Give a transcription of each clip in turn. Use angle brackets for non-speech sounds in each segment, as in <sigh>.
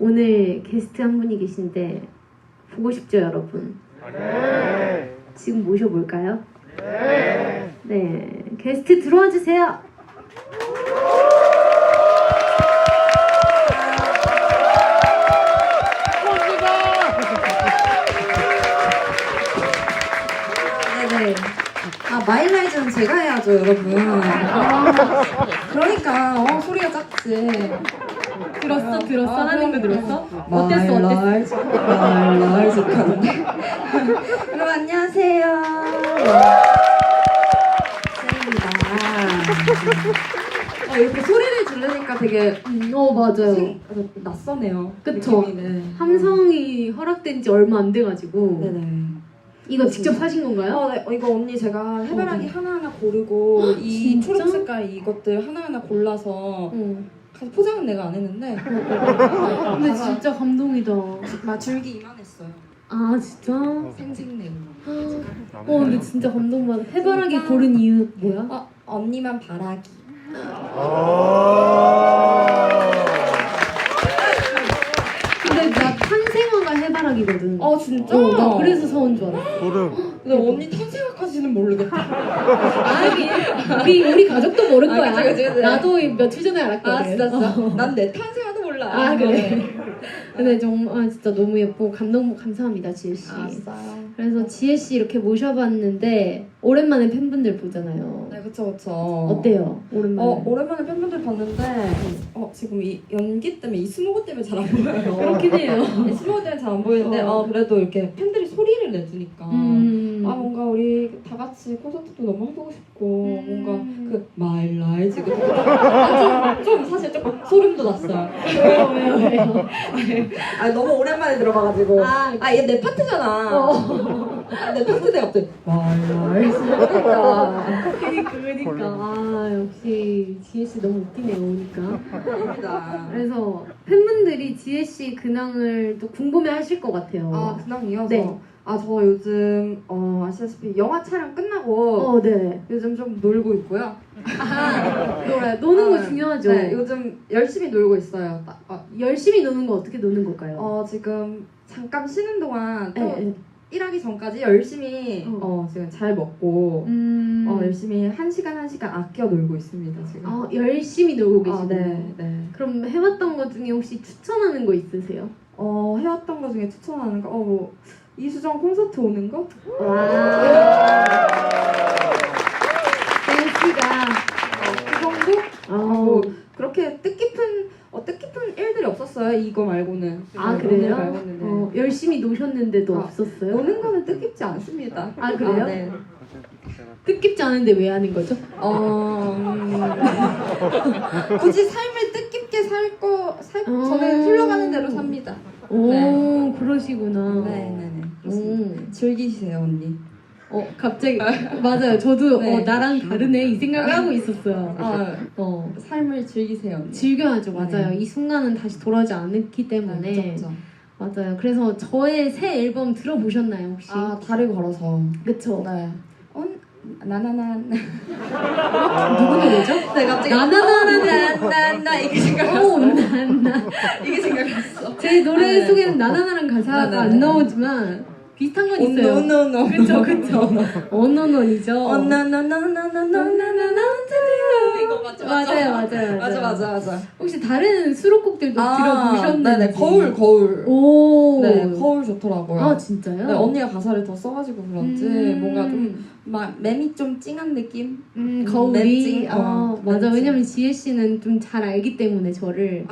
오늘 게스트 한 분이 계신데 보고 싶죠, 여러분? 지금 모셔볼까요? 네, 게스트 들어와 주세요. 네네. 아 마일라이즈는 제가 해야죠, 여러분. 그러니까 어, 소리가 작지. 들었어, 들었어, 아, 하는 거 그럼. 들었어? 어땠어, 어땠어? 이렇게 하는데. 여러분 안녕하세요. 쌤입니다. 아, 이렇게 소리를 지르니까 되게 음, 어, 맞아요. 생- 낯서네요. 그쵸. 느낌이, 네. 함성이 허락된 지 얼마 안 돼가지고 네네. 이거 직접 하신 건가요? 어, 네. 어, 이거 언니 제가 해바라기 어, 네. 하나하나 고르고 이 진짜? 초록 색깔 이것들 하나하나 골라서 어. 가서 포장은 내가 안 했는데 <laughs> 근데 진짜 감동이다. 막 줄기 이만했어요. 아 진짜? 생생내고. 어 근데 진짜 감동받아. 해바라기 고른 이유 뭐야? 어, 언니만 바라기. 근데 나 탄생화가 해바라기거든. 어 진짜? 어, 나 그래서 서운 줄 알았어. 소름. 근데 언니 탄생 학까지는 모르겠다. 아니, 우리 우리 가족도 모를 아, 거야. 그치, 그치, 그치. 나도 며칠 전에 알았거든. 아 진짜 진짜. 어. 난내 탄생화도 몰라. 아 그래. 근데 정말 아, 진짜 너무 예쁘고 감동 감사합니다 지혜 씨. 알았어요. 그래서 지혜 씨 이렇게 모셔봤는데 오랜만에 팬분들 보잖아요. 네 그쵸 그쵸. 어때요? 오랜만에. 어 오랜만에 팬분들 봤는데 어 지금 이 연기 때문에 이 스모그 때문에 잘 안 보여요. 그렇긴 해요. 이 스모그 때문에 잘 안 보이는데 어. 어 그래도 이렇게 팬들이 소리를 내주니까 음. 아 뭔가 우리 다 같이 콘서트도 너무 해보고 싶고 음. 뭔가 그 마일 라이즈 아, 좀, 좀 사실 조금 소름도 났어요. 왜요 왜요 왜요? 아 너무 오랜만에 들어봐가지고 아, 아내 파트잖아. 아, 내 파트인데 갑자기 마일 라이즈 그러니까 그니까 아 역시 지혜 씨 너무 웃기네요 오니까. 감사합니다. 그래서 팬분들이 지혜 씨 근황을 또 궁금해하실 것 같아요. 아 근황이요? 네. 저, 아, 저 요즘 어, 아시다시피 영화 촬영 끝나고 어, 네. 요즘 좀 놀고 있고요. <laughs> 노래 노는 거 아, 중요하죠. 네, 요즘 열심히 놀고 있어요. 딱, 어, 열심히 노는 거 어떻게 노는 걸까요? 어, 지금 잠깐 쉬는 동안 또 네, 네. 일하기 전까지 열심히 어. 어, 지금 잘 먹고 음. 어, 열심히 한 시간 한 시간 아껴 놀고 있습니다 지금. 아, 열심히 놀고 아, 계시고. 네, 네. 그럼 해왔던 것 중에 혹시 추천하는 거 있으세요? 어, 해왔던 거 중에 추천하는 거, 어, 뭐 이수정 콘서트 오는 거? 와. 댄스가. 그 정도? 어. 뭐 그렇게 뜻깊은 어, 없었어요. 이거 말고는. 아 오늘 그래요? 말고는. 네. 어, 열심히 노셨는데도 아, 없었어요? 노는 거는 뜻깊지 않습니다. 아, 그래요? 네. 뜻깊지 않은데 왜 하는 거죠? 어, 음, <laughs> 굳이 삶을 뜻깊게 살 거, 살, 어. 저는 흘러가는 대로 삽니다. 오 네. 그러시구나. 네네네. 그렇습니다. 오. 즐기세요, 언니. 어 갑자기 맞아요. 저도 네. 어, 나랑 다르네 이 생각을 하고 있었어요. 아, 어 삶을 즐기세요, 언니. 즐겨야죠. 맞아요. 네. 이 순간은 다시 돌아오지 않기 때문에 네, 그쵸, 그쵸. 맞아요. 그래서 저의 새 앨범 들어보셨나요 혹시? 아, 다리 걸어서. 그쵸. 네. 어, 나나난. 누구 노래죠? 네, 갑자기. 나나나나나 이게 생각. 오 나나. 이게 생각났어. 제 노래 네. 속에는 나나나랑 가사가 네, 네, 안 네. 나오지만 비슷한 건 있어요. 노노노. 그쵸 그쵸. 어너너이죠. 어나나나나나나나나나 이거 맞죠? 맞아요 맞아요 맞아 맞아 맞아. 혹시 다른 수록곡들도 들어보셨는지? 네네 거울 거울. 오. 네 거울 좋더라고요. 아 진짜요? 네, 언니가 가사를 더 써가지고 그런지 음. 뭔가 좀 막 맴이 좀 찡한 느낌? 음, 음, 거울이? 아 어, 맞아. 왜냐면 지혜 씨는 좀 잘 알기 때문에 저를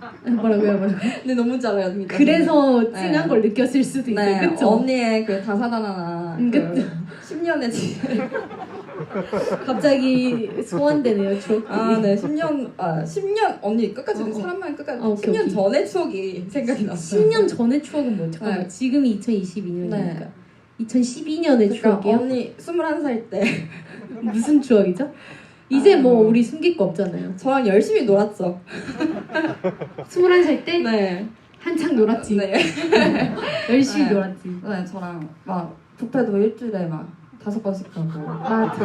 아, 뭐라고요 뭐라고 근데 너무 잘 알아요. 그래서 찡한 네. 걸 느꼈을 수도 있어요 네, 그쵸? 언니의 그 다사다나나 음, 그 그쵸. 10년의 지 <laughs> 갑자기 소환되네요 추억 아, 네, 10년, 아, 10년, 언니 끝까지, 어, 어. 사람만 끝까지, 아, 오케이, 10년 오케이. 전의 추억이 생각이 났어요. 10년 전의 추억은 뭐죠? 잠깐만 네. 지금이 2022년이니까 네. 2012년의 그러니까 추억이요? 언니 21살 때 <laughs> 무슨 추억이죠? 이제 아. 뭐 우리 숨길 거 없잖아요 저랑 열심히 놀았죠. 21살 때 네. 한창 놀았지 네. <laughs> 열심히 네. 놀았지 네, 저랑 막 부패도 일주일에 막 다섯 번씩 가고. 맞아.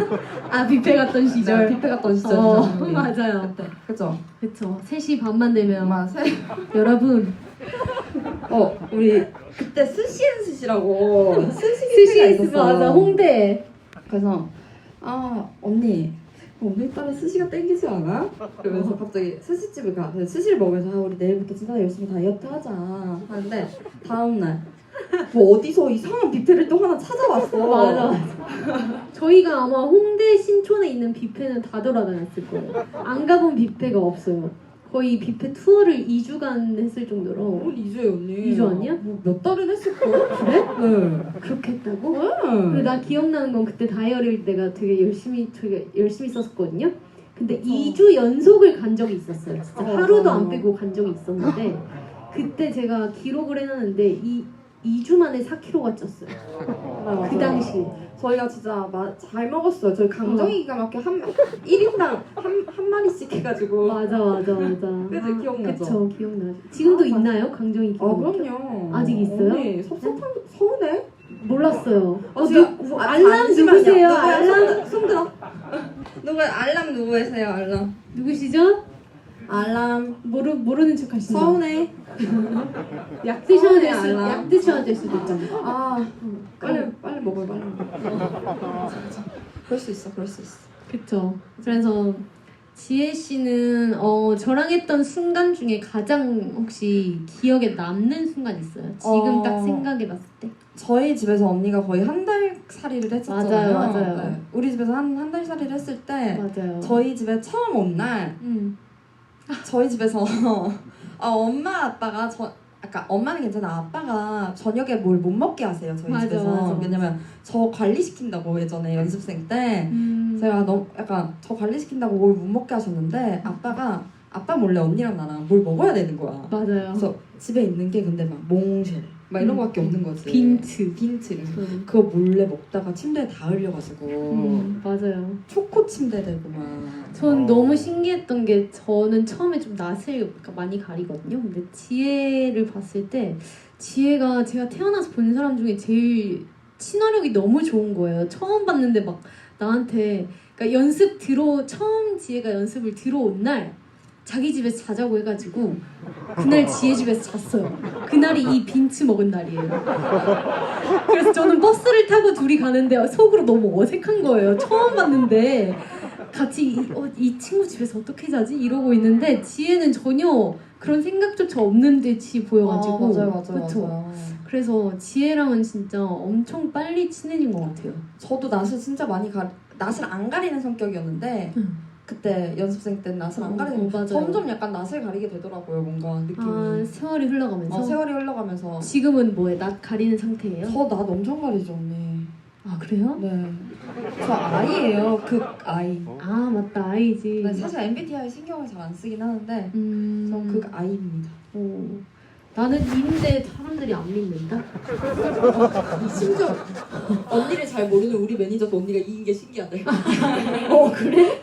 아 뷔페 갔던 시절. 뷔페 갔던 시절. 어, 우리. 맞아요. 그때 그죠? 그쵸. 3시 반만 되면 아마 세. 여러분 어 우리 그때 스시앤 스시라고 <laughs> 스시 스시에서 있었어. 맞아 홍대. 그래서 아 언니 오늘따라 스시가 땡기지 않아? 그러면서 갑자기 스시집을 가. 스시를 먹으면서 아, 우리 내일부터 진짜 열심히 다이어트 하자 하는데 다음 날 뭐 어디서 이상한 뷔페를 또 하나 찾아왔어. <laughs> 맞아. 저희가 아마 홍대 신촌에 있는 뷔페는 다 돌아다녔을 거예요. 안 가본 뷔페가 없어요. 거의 뷔페 투어를 2주간 했을 정도로 뭔 2주에 언니? 이주 아니야? 뭐몇 달은 했을걸? 그래? 네. 그렇게 했다고? 응. 근데 나 기억나는 건 그때 다이어리를 내가 되게 열심히 되게 열심히 썼었거든요. 근데 그쵸. 2주 연속을 간 적이 있었어요. 진짜 어, 하루도 맞아. 안 빼고 간 적이 있었는데 그때 제가 기록을 해놨는데 이 2주 만에 4kg가 쪘어요. 맞아, 그. 당시. 저희가 진짜 마, 잘 먹었어요. 저희 강정이가 막한 1인당 한, 한 마리씩 해가지고. 맞아 맞아 맞아. <laughs> 그치, 기억나죠? 그쵸 기억나죠. 지금도 아. 있나요 강정이 아 기억? 그럼요. 아직 있어요? 언니 섭섭한 서운해? 몰랐어요. 어, 어, 누, 지금- 누- 아, 알람 잠시만요. 누구세요? 누구야? 알람 손, 손 들어. 누구야? 알람 누구세요? 알람. 누구시죠? 알람. 모르 모르는 척 하신다. 서운해. <laughs> 약 드셔야 수, 알람. 약 드셔야 될 수도 있잖아. 아 빨리 빨리 먹어요 빨리 먹어. 그럴 수 있어 그럴 수 있어. 그쵸. 그래서 지혜 씨는 어, 저랑 했던 순간 중에 가장 혹시 기억에 남는 순간 있어요? 지금 어. 딱 생각해 봤을 때. 저희 집에서 언니가 거의 한 달 살이를 했었잖아요. 맞아요, 맞아요. 네. 우리 집에서 한 한 달 살이를 했을 때 맞아요. 저희 집에 처음 온 날 음. 저희 집에서 어, <laughs> 엄마 아빠가 저 아까 엄마는 괜찮아 아빠가 저녁에 뭘 못 먹게 하세요 저희 맞아, 집에서 맞아. 왜냐면 저 관리 시킨다고 예전에 연습생 때 음. 제가 너무 약간 저 관리 시킨다고 뭘 못 먹게 하셨는데 아빠가 아빠 몰래 언니랑 나랑 뭘 먹어야 되는 거야 맞아요. 그래서 집에 있는 게 근데 막 몽쉘 막 이런 음. 거밖에 없는 거지 빈트. 빈트 그래서 음. 그거 몰래 먹다가 침대에 다 흘려가지고 음, 맞아요. 초코 침대 되고 막 전 어. 너무 신기했던 게 저는 처음에 좀 낯을 많이 가리거든요. 근데 지혜를 봤을 때 지혜가 제가 태어나서 본 사람 중에 제일 친화력이 너무 좋은 거예요. 처음 봤는데 막 나한테 그러니까 연습 들어 처음 지혜가 연습을 들어온 날 자기 집에서 자자고 해가지고 그날 지혜 집에서 잤어요. 그날이 이 빈츠 먹은 날이에요. 그래서 저는 버스를 타고 둘이 가는데 속으로 너무 어색한 거예요. 처음 봤는데 같이 이, 어, 이 친구 집에서 어떻게 자지 이러고 있는데 지혜는 전혀 그런 생각조차 없는 듯이 보여가지고 아, 맞아요 맞아요 그쵸? 맞아요 그래서 지혜랑은 진짜 엄청 빨리 친해진 것 같아요. 저도 낯을 진짜 많이 가 낯을 안 가리는 성격이었는데 음. 그때 연습생 때 낯을 안 어, 가리는 어, 맞아요. 점점 약간 낯을 가리게 되더라고요 뭔가 느낌이 아 세월이 흘러가면서 어, 세월이 흘러가면서 지금은 뭐에 낯 가리는 상태예요? 저 낯 엄청 가리죠 언니 아 그래요? 네저 아이예요 극 아이 아 맞다 아이지. 네, 사실 MBTI 신경을 잘 안 쓰긴 하는데 음. 저극 아이입니다 오. 나는 인데 사람들이 안 믿는다. <laughs> 심지어 언니를 잘 모르는 우리 매니저도 언니가 이긴 게 신기하대 <laughs> 어 그래?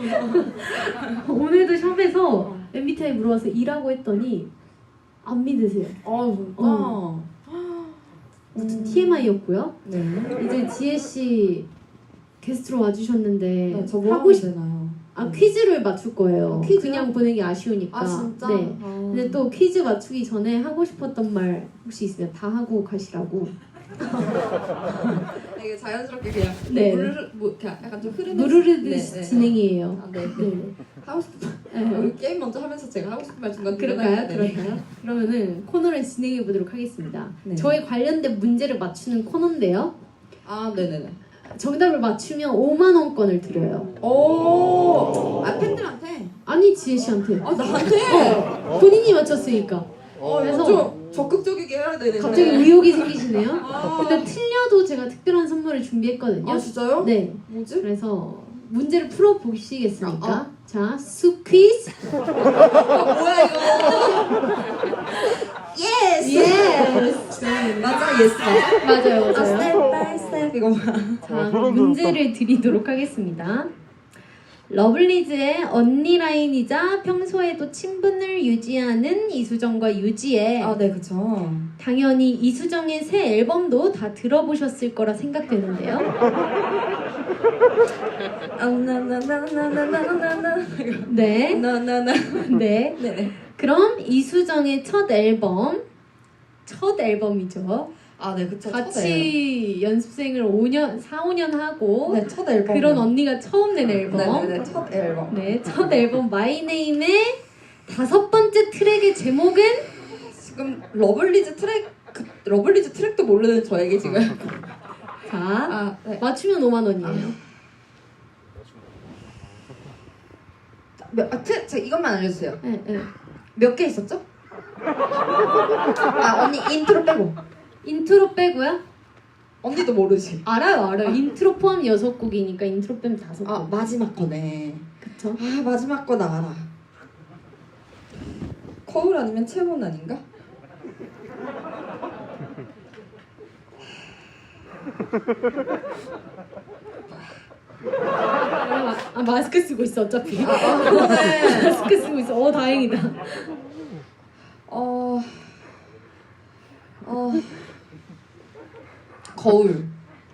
오늘도 샵에서 MBTI 물어봐서 일하고 했더니 안 믿으세요. 아 진짜 어. 음. TMI였고요. 네. 이제 지혜 씨 게스트로 와주셨는데 네, 저뭐 하고 하고 싶 되나요? 아 퀴즈를 맞출 거예요. 아, 퀴즈요? 그냥 보내기 아쉬우니까. 아 진짜? 네. 아. 근데 또 퀴즈 맞추기 전에 하고 싶었던 말 혹시 있으면 다 하고 가시라고. <laughs> 되게 자연스럽게 그냥 네. 무르르 뭐 그냥 약간 좀 흐르는 누르르듯이 네, 네. 진행이에요. 아, 네. 네. <laughs> 하고 싶은 말 네. 우리 게임 먼저 하면서 제가 하고 싶은 말 중간 그럴까요? 네. 그럴까요? 그러면은 코너를 진행해 보도록 하겠습니다. 네. 저희 관련된 문제를 맞추는 코너인데요. 아 네네네. 정답을 맞추면 5만 원권을 드려요. 오. 아 팬들한테. 아니 지혜 씨한테. 아 나한테. 본인이 맞췄으니까. 어 그래서- 좀 적극적이게 해야 되는데. 갑자기 의욕이 생기시네요. 아, 근데 틀려도 제가 특별한 선물을 준비했거든요. 아 진짜요? 네. 뭐지? 그래서 문제를 풀어 보시겠습니까? 아, 자, 숲 퀴즈. 아 뭐야 이거? 예스. 예스. 맞아 예스 맞아. 맞아요, 아 맞아요. 스텝 바이 스텝 이거 뭐야? 자, 그럼 문제를 드리도록 하겠습니다. 러블리즈의 언니 라인이자 평소에도 친분을 유지하는 이수정과 유지의 아, 네, 그쵸. 당연히 이수정의 새 앨범도 다 들어보셨을 거라 생각되는데요. 아, <laughs> 나나나나나나나나. 네, 나나나. 네. 네네. 그럼 이수정의 첫 앨범, 첫 앨범이죠. 아, 네, 그쵸. 같이 연습생을 5년, 4, 5년 하고 네, 첫 앨범. 그런 언니가 처음 낸 앨범. 네네네, 첫 앨범. 네, 첫 앨범 마이네임의 다섯 번째 트랙의 제목은 지금 러블리즈 트랙, 그, 러블리즈 트랙도 모르는 저에게 지금. <laughs> 자 아, 네. 맞추면 5만 원이에요. 몇, 아, 트, 저 이것만 알려주세요. 네, 네. 몇 개 있었죠? 아, 언니 인트로 빼고. 인트로 빼고요? 언니도 모르지. 알아요, 알아요. 인트로 포함 여섯 곡이니까 인트로 빼면 다섯 아, 곡. 마지막 거네. 그쵸? 아, 마지막 거 나 알아. 거울 아니면 채원 아닌가? 아, 아, 마스크 쓰고 있어 어차피. 아. <laughs> 마스크 쓰고 있어. 어 다행이다. 어, 어, 거울.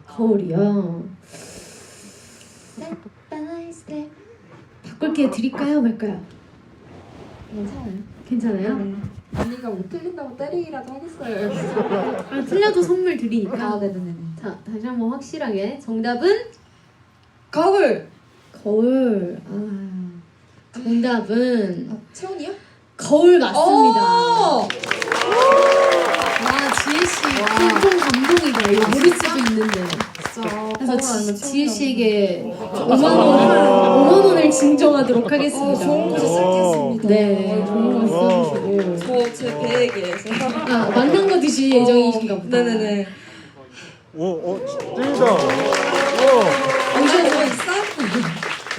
거울이요. 바꿀 기회 드릴까요, 말까요? 괜찮아요. 괜찮아요? 언니가 못 틀린다고 때리기라도 하겠어요. 아, 틀려도 선물 드리니까. 아, 네네네. 자, 다시 한번 확실하게 정답은 거울. 거울. 아, 정답은 아, 채원이요? 거울 맞습니다. 오! 와, 지혜 씨, 와. 좀감 동이다. 이거 모를 수도 있는데. 진짜. 그래서 지, 지혜 씨에게 5만 원, 5만 원을 증정하도록 어, 하겠습니다. 좋은 곳에 쓸겠습니다. 네, 좋은 거 와. 써주시고. 저제 배에게 제가 아, 만난 거 드실 예정이신가 보다. 네네네. 오, 오, 찐이다. 오. 언제 뭐 있어?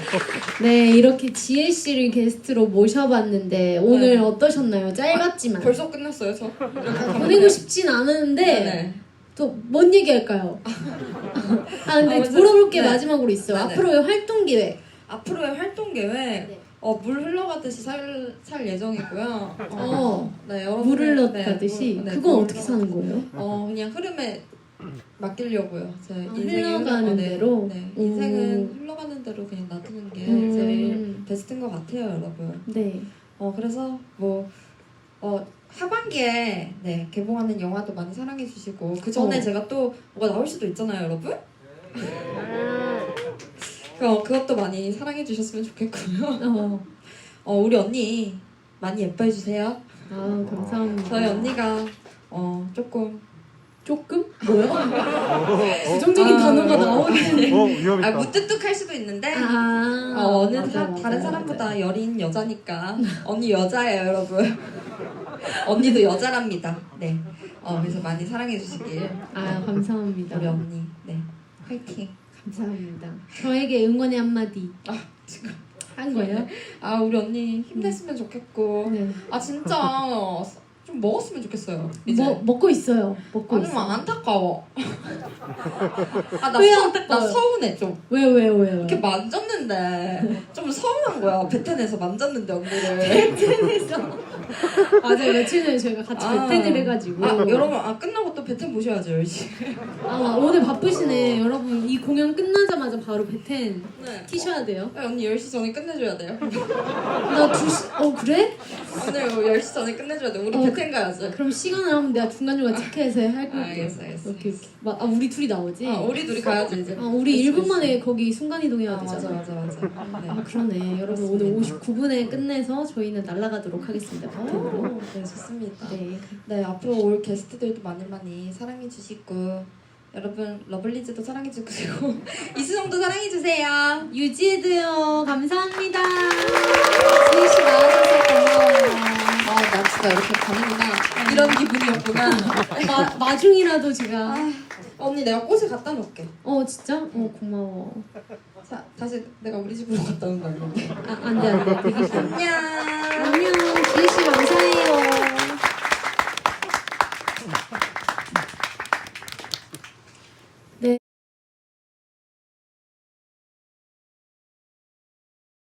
<laughs> 네, 이렇게 지혜 씨를 게스트로 모셔봤는데 오늘 네. 어떠셨나요? 짧았지만 벌써 끝났어요, 저. 보내고 싶진 않은데 네네. 또 뭔 얘기할까요? <laughs> 아 근데 아. 물어볼 게 네. 마지막으로 있어요. 네네. 앞으로의 활동 계획. 앞으로의 활동 계획. 네. 어, 물 흘러가듯이 살, 살 예정이고요. 어, 어, 네, 여러분들, 물을 네, 넣다듯이 물- 네, 그건 물 어떻게 사는 거예요? 어, 그냥 흐름에 맡기려고요. 제 인생이 아, 흘러가는 흘러- 네, 대로? 네, 음. 인생은 흘러가는 대로 그냥 놔두는 게 음. 제일 베스트인 것 같아요, 여러분. 네. 어 그래서 뭐 어, 하반기에 네 개봉하는 영화도 많이 사랑해 주시고 그 전에 어. 제가 또 뭐가 나올 수도 있잖아요, 여러분. 어, 그것도 많이 사랑해 주셨으면 좋겠고요. 어, 어, 우리 언니 많이 예뻐해 주세요. 아 감사합니다. 저희 언니가 어 조금 조금 뭐요? 부정적인 아, 단어가 어. 나오는. 오, 아, 위험했다. 무뚝뚝할 수도 있는데 아, 어, 어느 맞아, 사, 맞아, 다른 맞아. 사람보다 여린 여자니까 언니 여자예요 여러분 언니도 여자랍니다 네 어, 그래서 많이 사랑해 주시길 아 감사합니다. 우리 언니 네 화이팅 감사합니다. 저에게 응원의 한마디 아 지금 한 거예요? 아 우리 언니 힘냈으면 좋겠고 네. 아 진짜 좀 먹었으면 좋겠어요. 이제. 뭐 먹고 있어요. 먹고 아니면 있어. 안타까워. <laughs> 아 나 왜 서, 나 안타까워요? 서운해 좀. 왜요 왜요 왜요? 이렇게 만졌는데. 좀 서운한 거야. 베텐에서 만졌는데 언니를 <laughs> 맞아요 며칠 전에 저희가 같이 아. 베텐을 해가지고. 아 여러분 아 끝나고 또 베텐 보셔야죠 열심히. 아, 오늘 바쁘시네. 여러분 이 공연 끝나자마자 바로 베텐 네. 티셔야 돼요? 어, 언니 10시 전에 끝내줘야 돼요. 나 2시 어 그래? 오늘 10시 전에 끝내줘야 돼 우리 어, 베텐 가야지 그럼 시간을 하면 내가 중간중간 체크해서 할게 알겠어, 알겠어, 오케이 오케이. 마- 아 우리 둘이 나오지? 아 우리 둘이 가야지 이제. 아 우리 됐어, 1분 만에 거기 순간이동해야. 아, 맞아 되잖아. 맞아 맞아. 네. 아 그러네. 여러분 오늘 59분에 끝내서 저희는 날아가도록 하겠습니다 오, 네 좋습니다. 네. 네 앞으로 올 게스트들도 많이 많이 사랑해 주시고 여러분 러블리즈도 사랑해 주시고 <laughs> 이수정도 사랑해 주세요. 유지해도요. 감사합니다. 지혜씨 나와줘서 고마워요. 아 나 진짜 이렇게 가는구나. 이런 기분이었구나. <laughs> 마, 마중이라도 제가. 아, 언니 내가 꽃을 갖다 놓을게. 어 진짜? 어 고마워 자 다시 내가 우리 집으로 갔다 온다 이거 아 안 돼 안돼. 되게 싫어 안녕. 안녕. 지혜 씨 감사해요